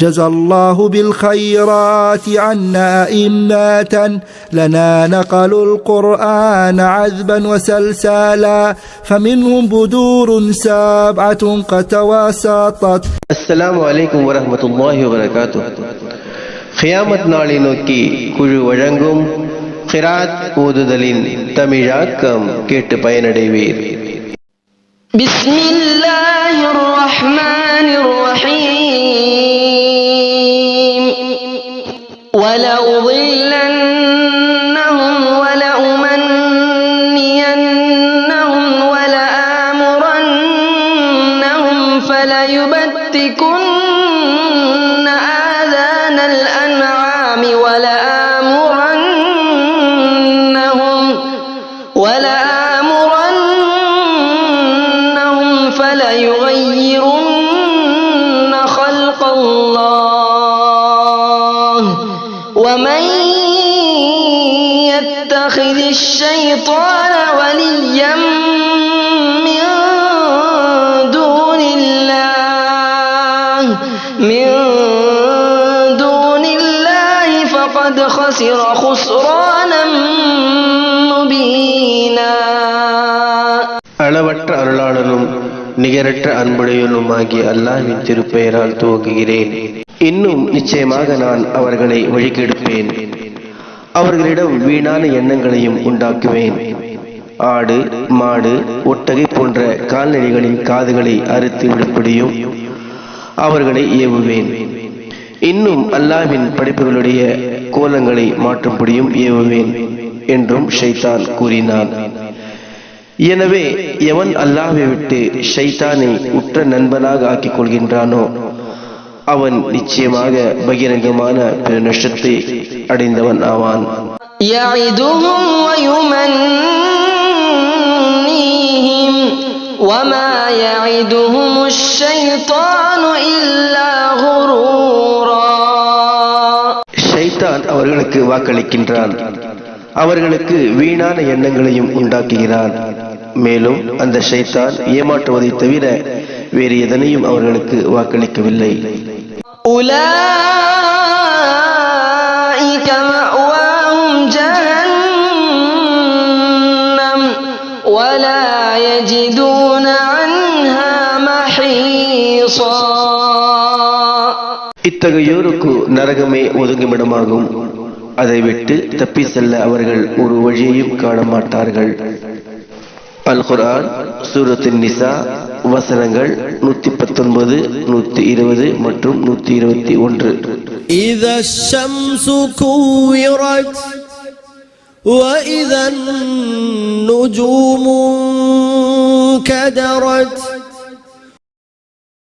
جزى الله بالخيرات عنا إنا لنا نقلوا القرآن عذبا وسلسالا فمنهم بدور سابعة قد تواسطت السلام عليكم ورحمة الله وبركاته. خيامت نالي نوكي كجو خيرات قرات وددلين تميجاكم كيت بين ديوير بسم الله الرحمن الرحيم فليبتكن آذان الأنعام ولآمرنهم ولآمرنهم فليغيرن خلق الله. ومن يتخذ الشيطان وليا من فقد خسر خسرانا مبينا அளவற்ற அருளாளனும் நிகரற்ற அன்புடையனும் ஆகிய அல்லாஹ்வின் திருப்பெயரால் துவங்குகிறேன் இன்னும் நிச்சயமாக நான் அவர்களை வழிகெடுப்பேன் அவர்களிடம் வீணான எண்ணங்களையும் உண்டாக்குவேன் ஆடு மாடு ஒட்டகை போன்ற கால்நடைகளின் காதுகளை அறுத்து விடும்படியும் அவர்களை ஏவுவேன் இன்னும் அல்லாஹ்வின் படைப்புகளுடைய கோலங்களை மாற்றும்படியும் ஏவுவேன் என்றும் ஷைத்தான் கூறினான் எனவே எவன் அல்லாஹ்வை விட்டு ஷைத்தானை உற்ற நண்பனாக ஆக்கிக் கொள்கின்றானோ அவன் நிச்சயமாக பகிரங்கமான பெரு நஷ்டத்தை அடைந்தவன் ஆவான் يعدهم ويمنيهم وما يعدهم الشيطان إلا அவர்களுக்கு வாக்களிக்கின்றான். அவர்களுக்கு வீணான எண்ணங்களையும் உண்டாக்குகிறான். மேலும் அந்த ஷைத்தான் ஏமாற்றுவதை தவிர வேறு எதனையும் அவர்களுக்கு வாக்களிக்கவில்லை. இத்தகையோருக்கு நரகமே ஒதுங்குமிடமாகும். அதை விட்டு தப்பி செல்ல அவர்கள் ஒரு வழியையும் காண மாட்டார்கள் அல் குர்ஆன் சூரத்தின் நிசா வசனங்கள் நூத்தி பத்தொன்பது நூத்தி இருபது மற்றும் நூத்தி இருபத்தி ஒன்று إذا الشمس كورت وإذا النجوم كدرت